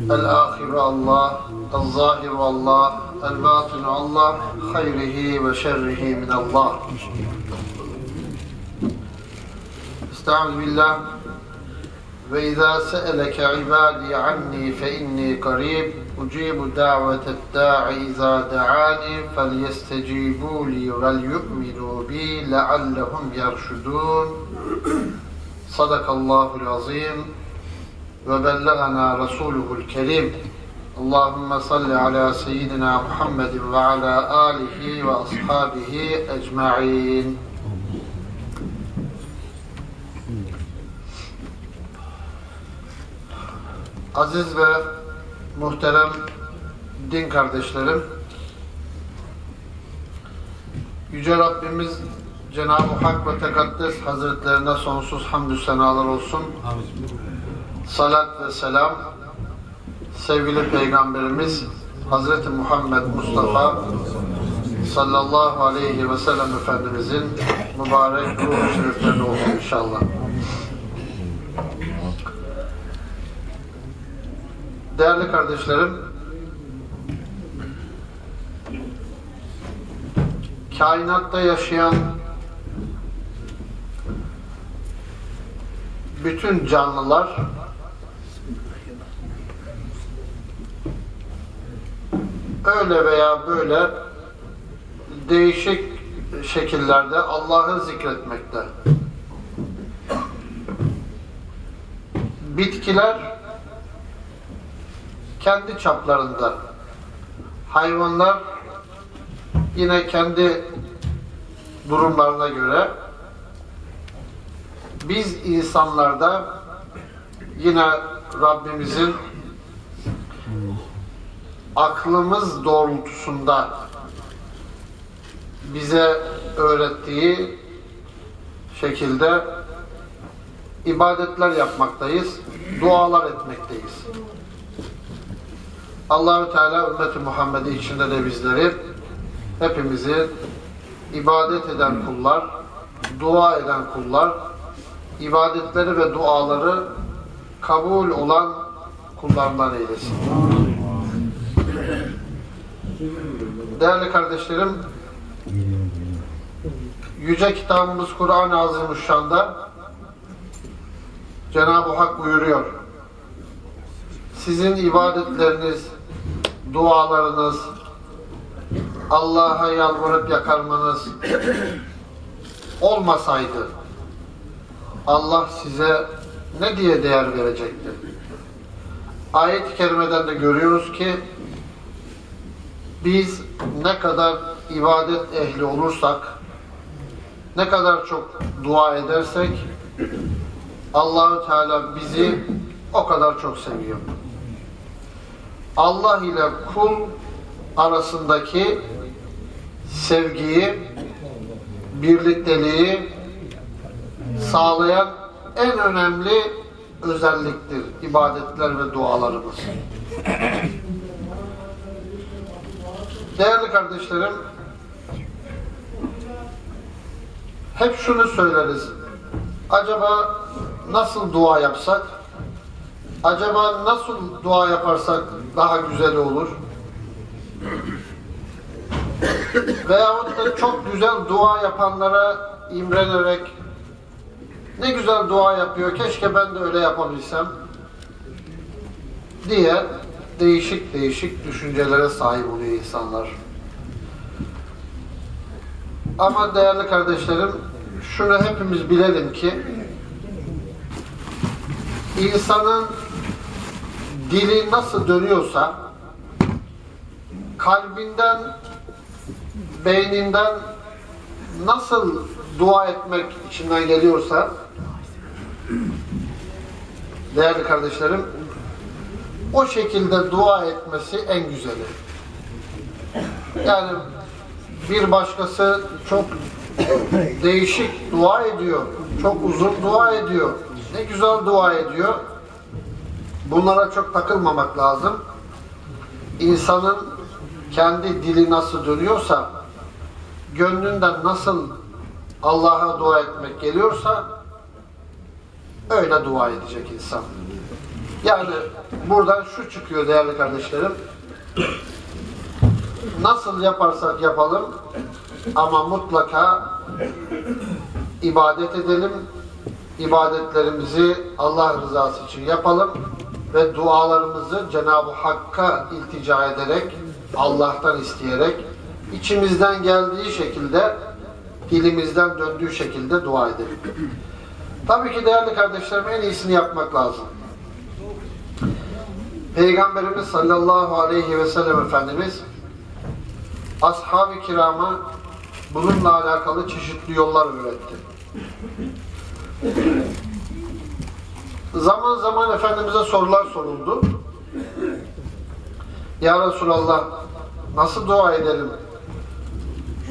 الآخر الله الظاهر الله الباطن الله خيره وشره من الله استعوذ بالله وإذا سألك عبادي عني فإني قريب أجيب دعوة الداع إذا دعاني فليستجيبوا لي وليؤمنوا بي لعلهم يرشدون صدق الله العظيم وبلغنا رسوله الكريم اللهم صل على سيدنا محمد وعلى آله وأصحابه أجمعين Aziz ve muhterem din kardeşlerim, Yüce Rabbimiz Cenab-ı Hak ve Tekaddes Hazretlerine sonsuz hamdü senalar olsun. Salat ve selam sevgili Peygamberimiz Hazreti Muhammed Mustafa sallallahu aleyhi ve sellem Efendimizin mübarek ruh şeriflerine olsun inşallah. Değerli kardeşlerim, kainatta yaşayan bütün canlılar öyle veya böyle değişik şekillerde Allah'ı zikretmekte. Bitkiler kendi çaplarında, hayvanlar yine kendi durumlarına göre biz insanlarda yine Rabbimizin aklımız doğrultusunda bize öğrettiği şekilde ibadetler yapmaktayız, dualar etmekteyiz. Allahü Teala ümmeti Muhammed'i içinde de bizleri hepimizi ibadet eden kullar, dua eden kullar, ibadetleri ve duaları kabul olan kullarından eylesin. Değerli kardeşlerim, Yüce kitabımız Kur'an-ı Azimüşşan'da Cenab-ı Hak buyuruyor. Sizin ibadetleriniz, dualarınız, Allah'a yalvarıp yakarmanız olmasaydı Allah size ne diye değer verecekti? Ayet-i kerimeden de görüyoruz ki biz ne kadar ibadet ehli olursak, ne kadar çok dua edersek Allahü Teala bizi o kadar çok seviyor. Allah ile kul arasındaki sevgiyi, birlikteliği sağlayan en önemli özelliktir ibadetler ve dualarımız. Değerli kardeşlerim, hep şunu söyleriz. Acaba nasıl dua yapsak? Acaba nasıl dua yaparsak daha güzel olur? Veyahut da çok güzel dua yapanlara imrenerek ne güzel dua yapıyor, keşke ben de öyle yapabilsem diye değişik değişik düşüncelere sahip oluyor insanlar. Ama değerli kardeşlerim, şunu hepimiz bilelim ki insanın dili nasıl dönüyorsa kalbinden beyninden nasıl dua etmek içinden geliyorsa değerli kardeşlerim o şekilde dua etmesi en güzeli. Yani bir başkası çok değişik dua ediyor. Çok uzun dua ediyor. Ne güzel dua ediyor. Bunlara çok takılmamak lazım. İnsanın kendi dili nasıl dönüyorsa, gönlünden nasıl Allah'a dua etmek geliyorsa öyle dua edecek insan. Yani buradan şu çıkıyor değerli kardeşlerim. Nasıl yaparsak yapalım ama mutlaka ibadet edelim. İbadetlerimizi Allah rızası için yapalım ve dualarımızı Cenab-ı Hakk'a iltica ederek, Allah'tan isteyerek, içimizden geldiği şekilde, dilimizden döndüğü şekilde dua edelim. Tabii ki değerli kardeşlerim en iyisini yapmak lazım. Peygamberimiz sallallahu aleyhi ve sellem Efendimiz ashab-ı kirama bununla alakalı çeşitli yollar öğretti. Zaman zaman Efendimiz'e sorular soruldu. Ya Resulallah nasıl dua edelim?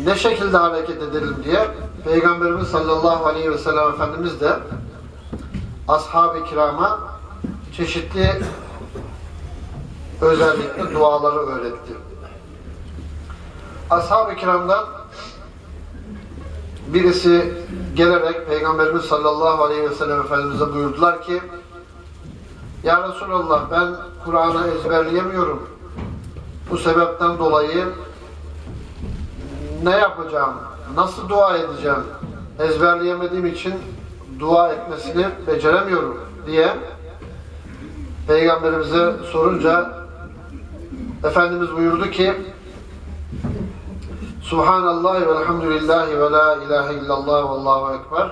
Ne şekilde hareket edelim diye Peygamberimiz sallallahu aleyhi ve sellem Efendimiz de ashab-ı kirama çeşitli özellikle duaları öğretti. Ashab-ı kiramdan birisi gelerek Peygamberimiz sallallahu aleyhi ve sellem Efendimiz'e buyurdular ki Ya Resulallah ben Kur'an'ı ezberleyemiyorum. Bu sebepten dolayı ne yapacağım? Nasıl dua edeceğim? Ezberleyemediğim için dua etmesini beceremiyorum diye Peygamberimize sorunca Efendimiz buyurdu ki Subhanallah ve elhamdülillahi ve la ilahe illallah ve allahu ekber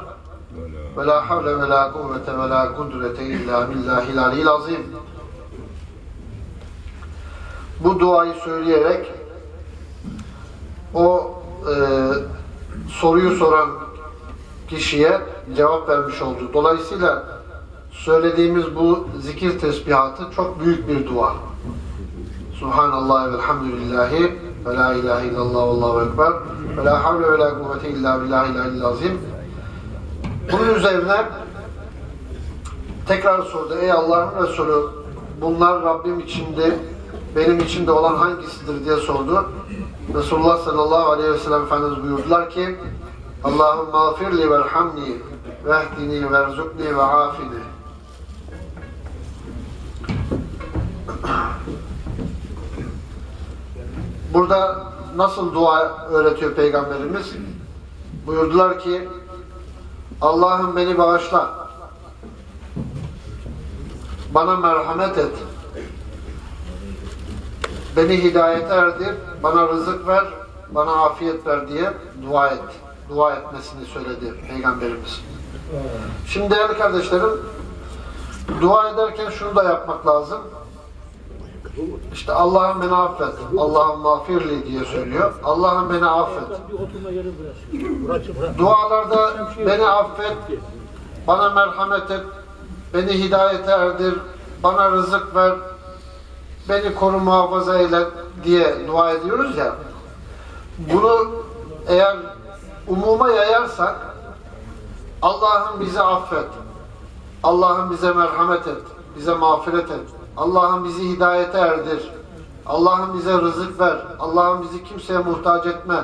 ve la havle ve la kuvvete ve la kudrete illa billahil aliyyil azim. Bu duayı söyleyerek o e, soruyu soran kişiye cevap vermiş oldu. Dolayısıyla söylediğimiz bu zikir tesbihatı çok büyük bir dua. Subhanallah ve elhamdülillahi ve la ilahe illallah allahu ekber ve la havle ve la kuvvete illa aliyyil azim. Bunun üzerine tekrar sordu. Ey Allah'ın Resulü bunlar Rabbim içinde benim içinde olan hangisidir diye sordu. Resulullah sallallahu aleyhi ve sellem Efendimiz buyurdular ki Allahümme afirli verhamni vehdini verzukni ve afini Burada nasıl dua öğretiyor Peygamberimiz? Buyurdular ki Allah'ım beni bağışla. Bana merhamet et. Beni hidayete erdir. Bana rızık ver. Bana afiyet ver diye dua et. Dua etmesini söyledi Peygamberimiz. Şimdi değerli kardeşlerim dua ederken şunu da yapmak lazım. İşte Allah'ım beni affet. Allah'ım mağfirli diye söylüyor. Allah'ım beni affet. Dualarda beni affet, bana merhamet et, beni hidayete erdir, bana rızık ver, beni koru muhafaza eyle diye dua ediyoruz ya. Bunu eğer umuma yayarsak Allah'ım bizi affet. Allah'ım bize merhamet et. Bize mağfiret et. Allah'ım bizi hidayete erdir. Allah'ım bize rızık ver. Allah'ım bizi kimseye muhtaç etme.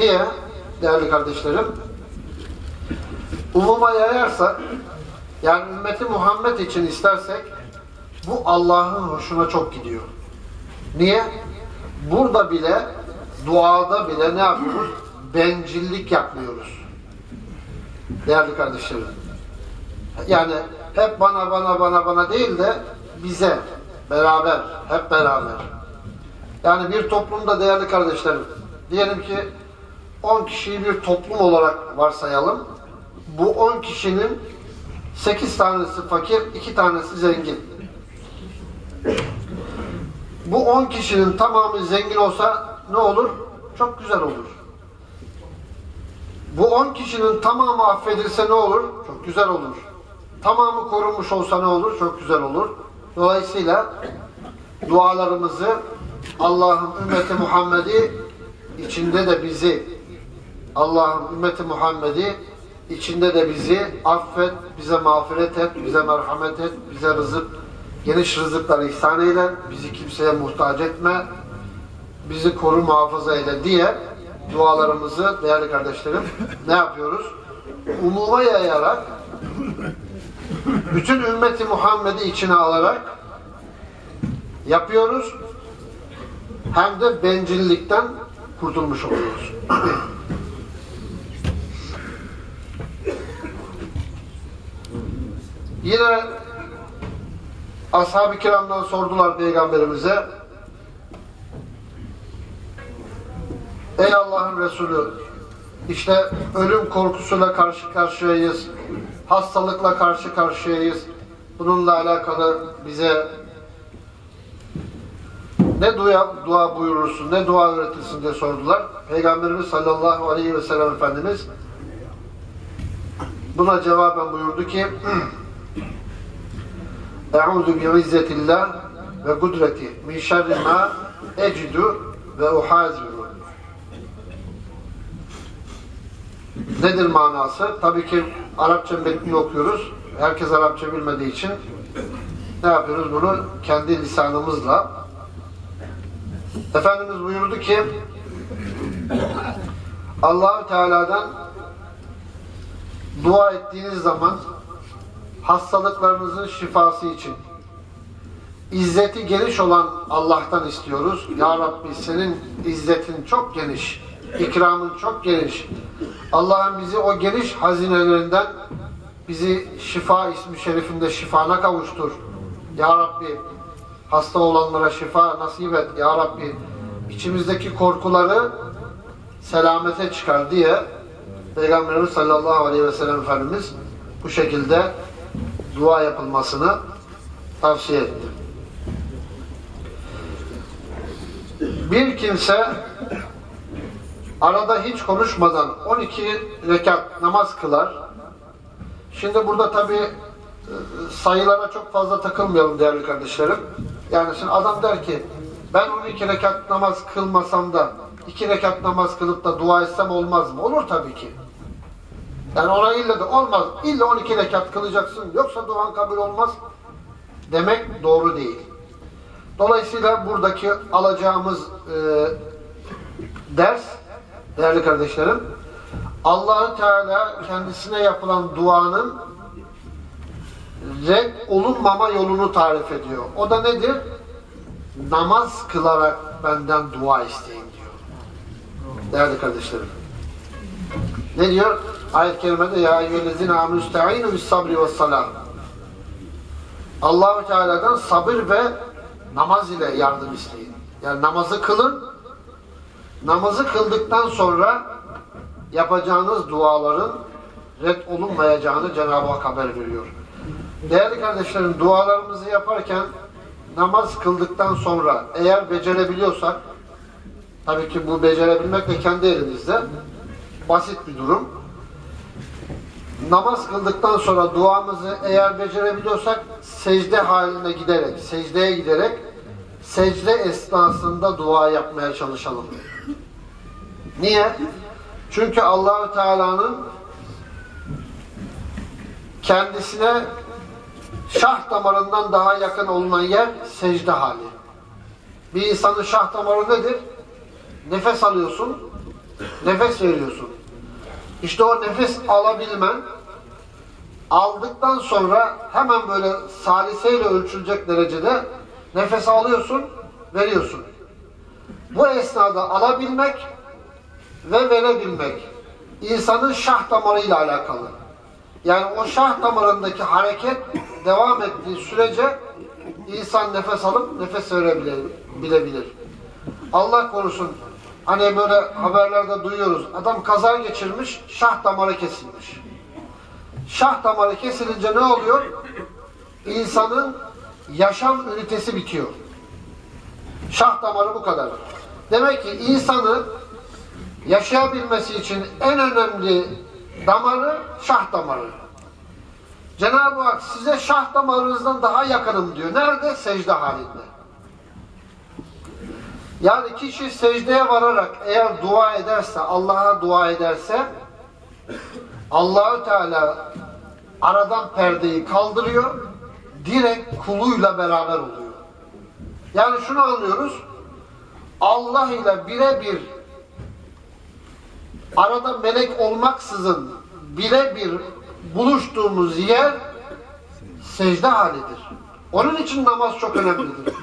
Diye değerli kardeşlerim umuma yayarsak yani ümmeti Muhammed için istersek bu Allah'ın hoşuna çok gidiyor. Niye? Burada bile duada bile ne yapıyoruz? Bencillik yapmıyoruz. Değerli kardeşlerim. Yani hep bana bana bana bana değil de bize beraber, hep beraber. Yani bir toplumda değerli kardeşlerim, diyelim ki 10 kişiyi bir toplum olarak varsayalım. Bu 10 kişinin 8 tanesi fakir, 2 tanesi zengin. Bu 10 kişinin tamamı zengin olsa ne olur? Çok güzel olur. Bu 10 kişinin tamamı affedilse ne olur? Çok güzel olur. Tamamı korunmuş olsa ne olur? Çok güzel olur. Dolayısıyla dualarımızı Allah'ın ümmeti Muhammed'i içinde de bizi Allah'ın ümmeti Muhammed'i içinde de bizi affet, bize mağfiret et, bize merhamet et, bize rızık, geniş rızıklar ihsan eyle, bizi kimseye muhtaç etme, bizi koru muhafaza eyle diye dualarımızı değerli kardeşlerim ne yapıyoruz? Umuma yayarak bütün ümmeti Muhammed'i içine alarak yapıyoruz. Hem de bencillikten kurtulmuş oluyoruz. Yine ashab-ı kiramdan sordular peygamberimize Ey Allah'ın Resulü işte ölüm korkusuyla karşı karşıyayız. Hastalıkla karşı karşıyayız. Bununla alakalı bize ne dua, dua buyurursun, ne dua öğretirsin diye sordular. Peygamberimiz sallallahu aleyhi ve sellem Efendimiz buna cevaben buyurdu ki Eûzu bi'izzetillah ve kudreti min şerri ma ecidu ve uhaziru Nedir manası? Tabii ki Arapça metni okuyoruz. Herkes Arapça bilmediği için ne yapıyoruz? Bunu kendi lisanımızla Efendimiz buyurdu ki Allahu Teala'dan dua ettiğiniz zaman hastalıklarınızın şifası için izzeti geniş olan Allah'tan istiyoruz. Ya Rabbi senin izzetin çok geniş, ikramın çok geniş. Allah'ın bizi o geniş hazinelerinden bizi şifa ismi şerifinde şifana kavuştur. Ya Rabbi hasta olanlara şifa nasip et. Ya Rabbi içimizdeki korkuları selamete çıkar diye Peygamberimiz sallallahu aleyhi ve sellem Efendimiz bu şekilde dua yapılmasını tavsiye etti. Bir kimse arada hiç konuşmadan 12 rekat namaz kılar. Şimdi burada tabi e, sayılara çok fazla takılmayalım değerli kardeşlerim. Yani şimdi adam der ki ben 12 rekat namaz kılmasam da 2 rekat namaz kılıp da dua etsem olmaz mı? Olur tabii ki. Yani ona illa da olmaz. İlla 12 rekat kılacaksın. Yoksa duan kabul olmaz. Demek doğru değil. Dolayısıyla buradaki alacağımız e, ders değerli kardeşlerim allah Teala kendisine yapılan duanın red olunmama yolunu tarif ediyor. O da nedir? Namaz kılarak benden dua isteyin diyor. Değerli kardeşlerim. Ne diyor? Ayet-i kerimede ya eyyühellezine amüsta'inu bis sabri ve salam. Allahu Teala'dan sabır ve namaz ile yardım isteyin. Yani namazı kılın. Namazı kıldıktan sonra yapacağınız duaların red olunmayacağını Cenab-ı Hak haber veriyor. Değerli kardeşlerim dualarımızı yaparken namaz kıldıktan sonra eğer becerebiliyorsak tabii ki bu becerebilmek de kendi elimizde basit bir durum. Namaz kıldıktan sonra duamızı eğer becerebiliyorsak secde haline giderek, secdeye giderek secde esnasında dua yapmaya çalışalım. Niye? Çünkü Allahü Teala'nın kendisine şah damarından daha yakın olunan yer secde hali. Bir insanın şah damarı nedir? Nefes alıyorsun, nefes veriyorsun. İşte o nefes alabilmen aldıktan sonra hemen böyle saliseyle ölçülecek derecede nefes alıyorsun, veriyorsun. Bu esnada alabilmek ve verebilmek insanın şah damarıyla alakalı. Yani o şah damarındaki hareket devam ettiği sürece insan nefes alıp nefes verebilebilir. Allah korusun hani böyle haberlerde duyuyoruz. Adam kaza geçirmiş, şah damarı kesilmiş. Şah damarı kesilince ne oluyor? İnsanın yaşam ünitesi bitiyor. Şah damarı bu kadar. Demek ki insanın yaşayabilmesi için en önemli damarı şah damarı. Cenab-ı Hak size şah damarınızdan daha yakınım diyor. Nerede? Secde halinde. Yani kişi secdeye vararak eğer dua ederse, Allah'a dua ederse Allahü Teala aradan perdeyi kaldırıyor, direkt kuluyla beraber oluyor. Yani şunu anlıyoruz, Allah ile birebir arada melek olmaksızın birebir buluştuğumuz yer secde halidir. Onun için namaz çok önemlidir.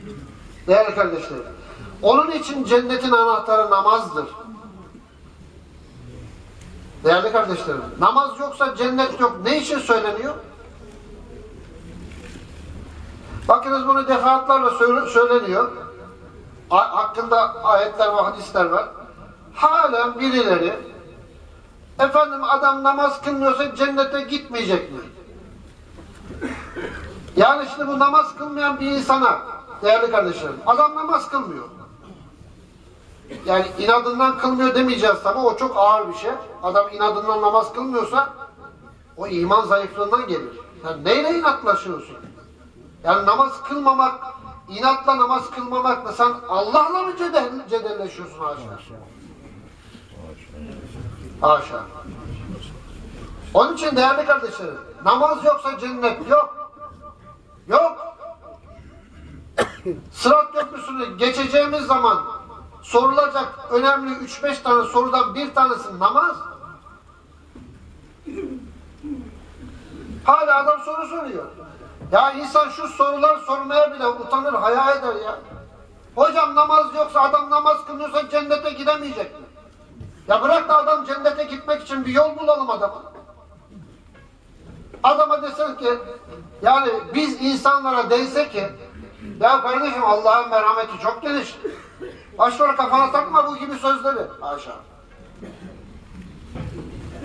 Değerli kardeşlerim. Onun için cennetin anahtarı namazdır. Değerli kardeşlerim. Namaz yoksa cennet yok. Ne için söyleniyor? Bakınız bunu defaatlarla söyleniyor. Hakkında ayetler ve hadisler var. Halen birileri efendim adam namaz kılmıyorsa cennete gitmeyecek mi? Yani şimdi bu namaz kılmayan bir insana değerli kardeşlerim adam namaz kılmıyor. Yani inadından kılmıyor demeyeceğiz tabi o çok ağır bir şey. Adam inadından namaz kılmıyorsa o iman zayıflığından gelir. Yani neyle inatlaşıyorsun? Yani namaz kılmamak, inatla namaz kılmamakla sen Allah'la mı cedel, cedelleşiyorsun haşa? Haşa. Onun için değerli kardeşlerim, namaz yoksa cennet yok. Yok. Sırat köprüsünü geçeceğimiz zaman sorulacak önemli 3-5 tane sorudan bir tanesi namaz. Hala adam soru soruyor. Ya insan şu sorular sormaya bile utanır, hayal eder ya. Hocam namaz yoksa adam namaz kılıyorsa cennete gidemeyecek mi? Ya bırak da adam cennete gitmek için bir yol bulalım adama. Adama desen ki yani biz insanlara dense ki ya kardeşim Allah'ın merhameti çok geniş. Başlara kafana takma bu gibi sözleri. Haşa.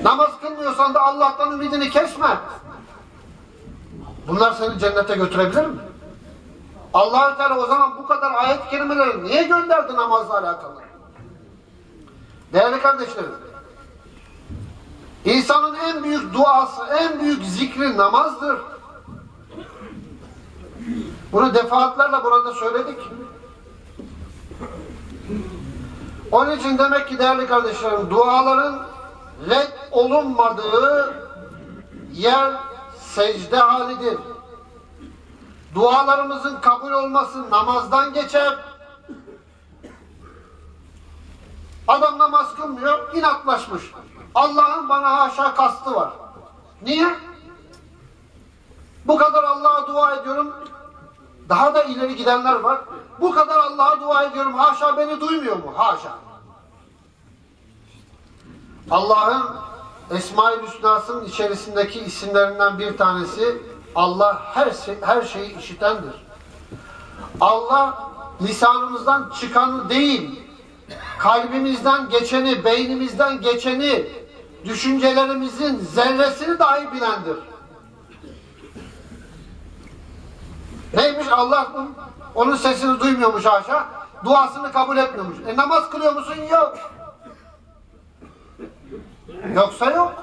Namaz kılmıyorsan da Allah'tan ümidini kesme. Bunlar seni cennete götürebilir mi? allah Teala o zaman bu kadar ayet kelimeleri niye gönderdi namazla alakalı? Değerli kardeşlerim, insanın en büyük duası, en büyük zikri namazdır. Bunu defaatlerle burada söyledik. Onun için demek ki değerli kardeşlerim, duaların red olunmadığı yer secde halidir. Dualarımızın kabul olması namazdan geçer. Adam namaz kılmıyor, inatlaşmış. Allah'ın bana haşa kastı var. Niye? Bu kadar Allah'a dua ediyorum. Daha da ileri gidenler var. Bu kadar Allah'a dua ediyorum. Haşa beni duymuyor mu? Haşa. Allah'ın Esma-i Hüsna'sının içerisindeki isimlerinden bir tanesi Allah her, şey, her şeyi işitendir. Allah lisanımızdan çıkanı değil, kalbimizden geçeni, beynimizden geçeni, düşüncelerimizin zerresini dahi bilendir. Neymiş Allah onun sesini duymuyormuş haşa, duasını kabul etmiyormuş. E namaz kılıyor musun? Yok. Yoksa yok.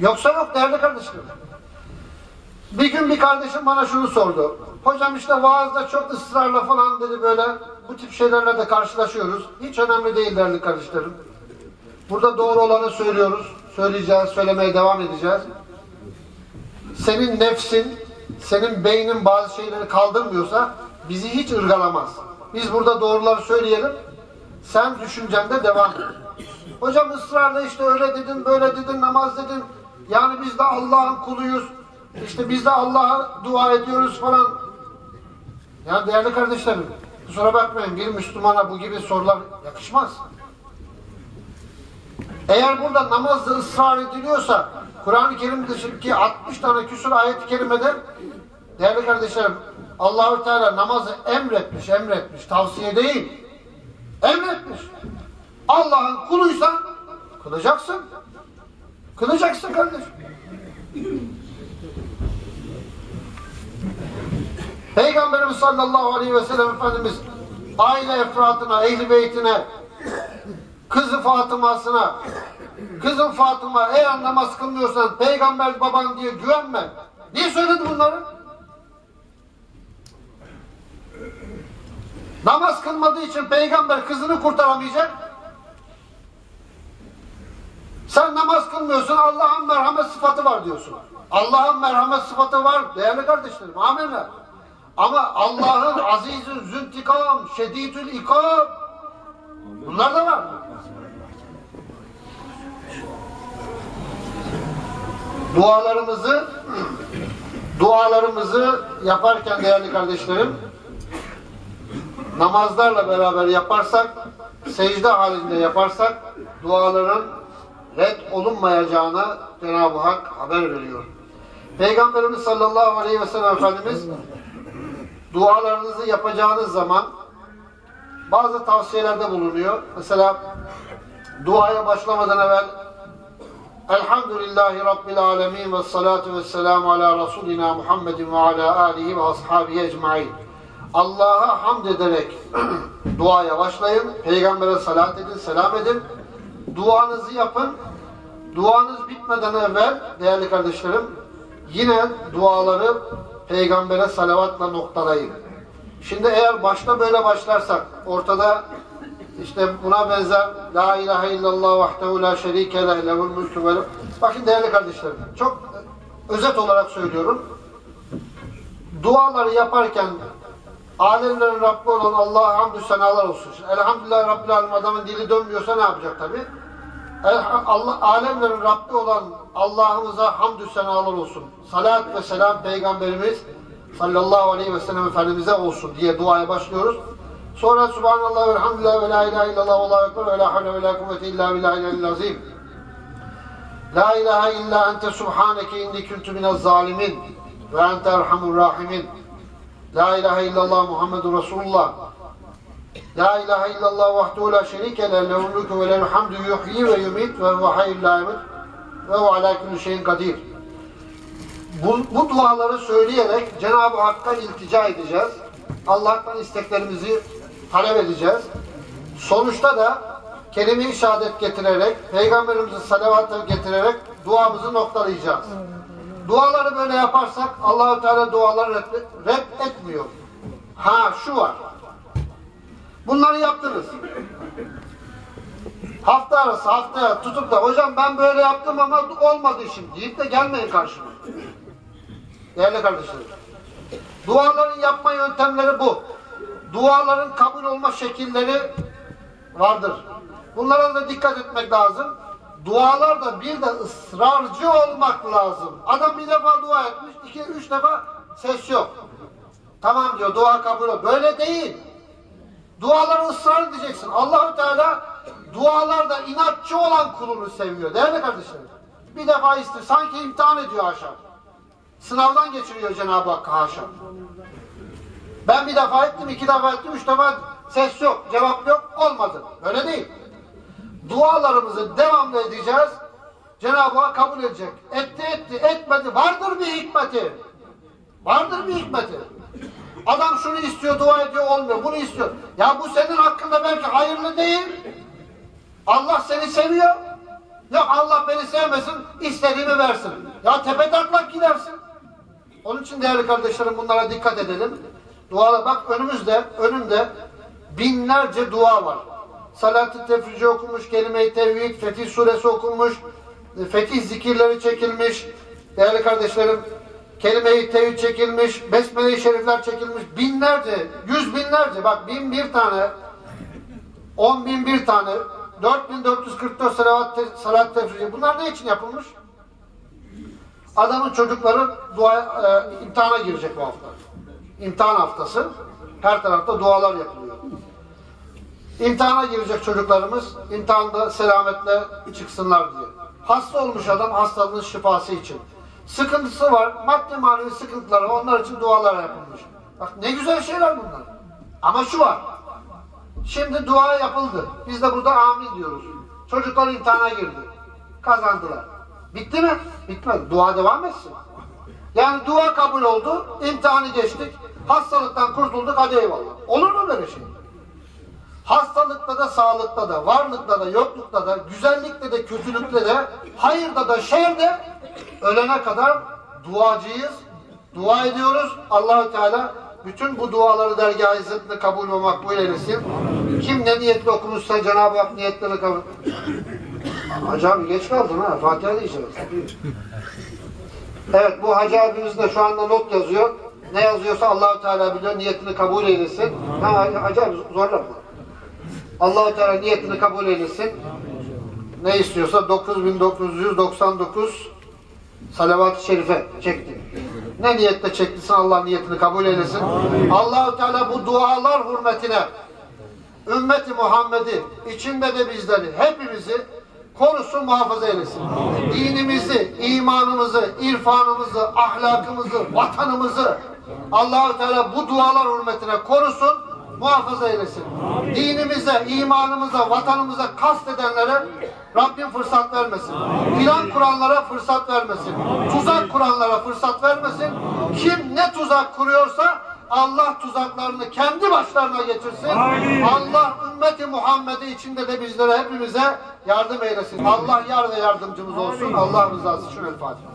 Yoksa yok değerli kardeşlerim. Bir gün bir kardeşim bana şunu sordu. Hocam işte vaazda çok ısrarla falan dedi böyle. Bu tip şeylerle de karşılaşıyoruz. Hiç önemli değil değerli kardeşlerim. Burada doğru olanı söylüyoruz. Söyleyeceğiz, söylemeye devam edeceğiz. Senin nefsin, senin beynin bazı şeyleri kaldırmıyorsa bizi hiç ırgalamaz. Biz burada doğruları söyleyelim. Sen düşüncende devam et. Hocam ısrarla işte öyle dedin, böyle dedin, namaz dedin. Yani biz de Allah'ın kuluyuz. İşte biz de Allah'a dua ediyoruz falan. Ya değerli kardeşlerim, kusura bakmayın bir Müslümana bu gibi sorular yakışmaz. Eğer burada namazda ısrar ediliyorsa Kur'an-ı Kerim'deki 60 tane küsur ayet-i kerimede değerli kardeşlerim Allahü Teala namazı emretmiş, emretmiş, tavsiye değil. Emretmiş. Allah'ın kuluysan kılacaksın. Kılacaksın kardeşim. Peygamberimiz sallallahu aleyhi ve sellem Efendimiz aile efratına, ehli beytine, kızı Fatıma'sına Kızım Fatıma eğer namaz kılmıyorsan peygamber baban diye güvenme. Niye söyledi bunları? Namaz kılmadığı için peygamber kızını kurtaramayacak. Sen namaz kılmıyorsun Allah'ın merhamet sıfatı var diyorsun. Allah'ın merhamet sıfatı var değerli kardeşlerim. Amenna. Ama Allah'ın azizün züntikam, şedidül ikab bunlar da var. Dualarımızı dualarımızı yaparken değerli kardeşlerim namazlarla beraber yaparsak secde halinde yaparsak duaların red olunmayacağına Cenab-ı Hak haber veriyor. Peygamberimiz sallallahu aleyhi ve sellem Efendimiz dualarınızı yapacağınız zaman bazı tavsiyelerde bulunuyor. Mesela duaya başlamadan evvel Elhamdülillahi Rabbil Alemin ve salatu ve selamu ala Resulina Muhammedin ve ala alihi ve ashabihi ecmain. Allah'a hamd ederek duaya başlayın. Peygambere salat edin, selam edin. Duanızı yapın. Duanız bitmeden evvel değerli kardeşlerim yine duaları peygambere salavatla noktalayın. Şimdi eğer başta böyle başlarsak ortada işte buna benzer La ilahe illallah vahdehu la şerike le lehul mülkü ve Bakın değerli kardeşlerim çok özet olarak söylüyorum. Duaları yaparken alemlerin Rabbi olan Allah'a hamdü senalar olsun. Şimdi, Elhamdülillah Rabbil Alem adamın dili dönmüyorsa ne yapacak tabi? Allah, alemlerin Rabbi olan Allah'ımıza hamdü senalar olsun. Salat ve selam Peygamberimiz sallallahu aleyhi ve sellem Efendimiz'e olsun diye duaya başlıyoruz. Sonra Subhanallah ve elhamdülillah ve la ilahe illallah ve allahu ekber ve la havle ve la kuvvete illa billahi azim. La ilahe illa ente subhaneke inni kuntu minez zalimin ve ente erhamur rahimin. La ilahe illallah Muhammedur Resulullah. La ilahe illallah vahdehu la şerike le lehul ve lehul hamdu yuhyi ve yumit ve huve hayyul la ve huve ala kulli şeyin kadir. Bu, bu duaları söyleyerek Cenab-ı Hakk'a iltica edeceğiz. Allah'tan isteklerimizi talep edeceğiz. Sonuçta da kelime-i şehadet getirerek, Peygamberimize salavatı getirerek duamızı noktalayacağız. Duaları böyle yaparsak Allahu Teala duaları red, red etmiyor. Ha şu var. Bunları yaptınız. Hafta arası haftaya tutup da hocam ben böyle yaptım ama olmadı işim deyip de gelmeyin karşıma. Değerli kardeşlerim. Duaların yapma yöntemleri bu. Duaların kabul olma şekilleri vardır. Bunlara da dikkat etmek lazım. Dualarda bir de ısrarcı olmak lazım. Adam bir defa dua etmiş, iki, üç defa ses yok. Tamam diyor, dua kabul ol. Böyle değil. Duaları ısrar edeceksin. Allahu Teala dualarda inatçı olan kulunu seviyor. Değerli kardeşlerim. Bir defa istiyor. Sanki imtihan ediyor haşa. Sınavdan geçiriyor Cenab-ı Hak haşa. Ben bir defa ettim, iki defa ettim, üç defa ses yok, cevap yok, olmadı. Öyle değil. Dualarımızı devamlı edeceğiz. Cenab-ı Hak kabul edecek. Etti etti, etmedi. Vardır bir hikmeti. Vardır bir hikmeti. Adam şunu istiyor, dua ediyor, olmuyor. Bunu istiyor. Ya bu senin hakkında belki hayırlı değil. Allah seni seviyor. Yok Allah beni sevmesin, istediğimi versin. Ya tepe taklak gidersin. Onun için değerli kardeşlerim bunlara dikkat edelim. Dualar bak önümüzde, önümde binlerce dua var. Salat-ı tefrici okunmuş, kelime-i tevhid, Fetih suresi okunmuş, fetih zikirleri çekilmiş. Değerli kardeşlerim, kelime-i tevhid çekilmiş, besmele-i şerifler çekilmiş. Binlerce, yüz binlerce, bak bin bir tane, on bin bir tane, 4444 salavat, salat tefrici. Bunlar ne için yapılmış? Adamın çocukları dua, e, imtihana girecek bu hafta. İmtihan haftası. Her tarafta dualar yapılıyor. İmtihana girecek çocuklarımız, imtihanda selametle çıksınlar diye. Hasta olmuş adam hastalığın şifası için. Sıkıntısı var, maddi manevi sıkıntıları onlar için dualar yapılmış. Bak ne güzel şeyler bunlar. Ama şu var. Şimdi dua yapıldı. Biz de burada amin diyoruz. Çocuklar imtihana girdi. Kazandılar. Bitti mi? Bitmedi. Dua devam etsin. Yani dua kabul oldu, imtihanı geçtik, hastalıktan kurtulduk, hadi eyvallah. Olur mu böyle şey? Hastalıkta da, sağlıkta da, varlıkta da, yoklukta da, güzellikte de, kötülükte de, hayırda da, şerde ölene kadar duacıyız. Dua ediyoruz. Allahü Teala bütün bu duaları dergâh izzetine kabul ve makbul eylesin. Kim ne niyetle okumuşsa Cenab-ı Hak niyetleri kabul. Abi geç kaldın ha. Fatiha diyeceğiz. Evet bu hacı abimiz de şu anda not yazıyor. Ne yazıyorsa Allahu Teala biliyor. Niyetini kabul eylesin. Ha, hacı abi zorlama. Allahu Teala niyetini kabul eylesin. Ne istiyorsa 9999 salavat-ı şerife çekti. Ne niyette çektiysen Allah niyetini kabul eylesin. Allahu Teala bu dualar hürmetine ümmeti Muhammed'i içinde de bizleri hepimizi korusun muhafaza eylesin. Dinimizi, imanımızı, irfanımızı, ahlakımızı, vatanımızı Allahu Teala bu dualar hürmetine korusun, muhafaza eylesin. Dinimize, imanımıza, vatanımıza kast edenlere Rabbim fırsat vermesin. Plan kuranlara fırsat vermesin. Tuzak kuranlara fırsat vermesin. Kim ne tuzak kuruyorsa Allah tuzaklarını kendi başlarına getirsin. Allah ümmeti Muhammed'i içinde de bizlere hepimize yardım eylesin. Allah yar ve yardımcımız olsun. Allah rızası için El Fatiha.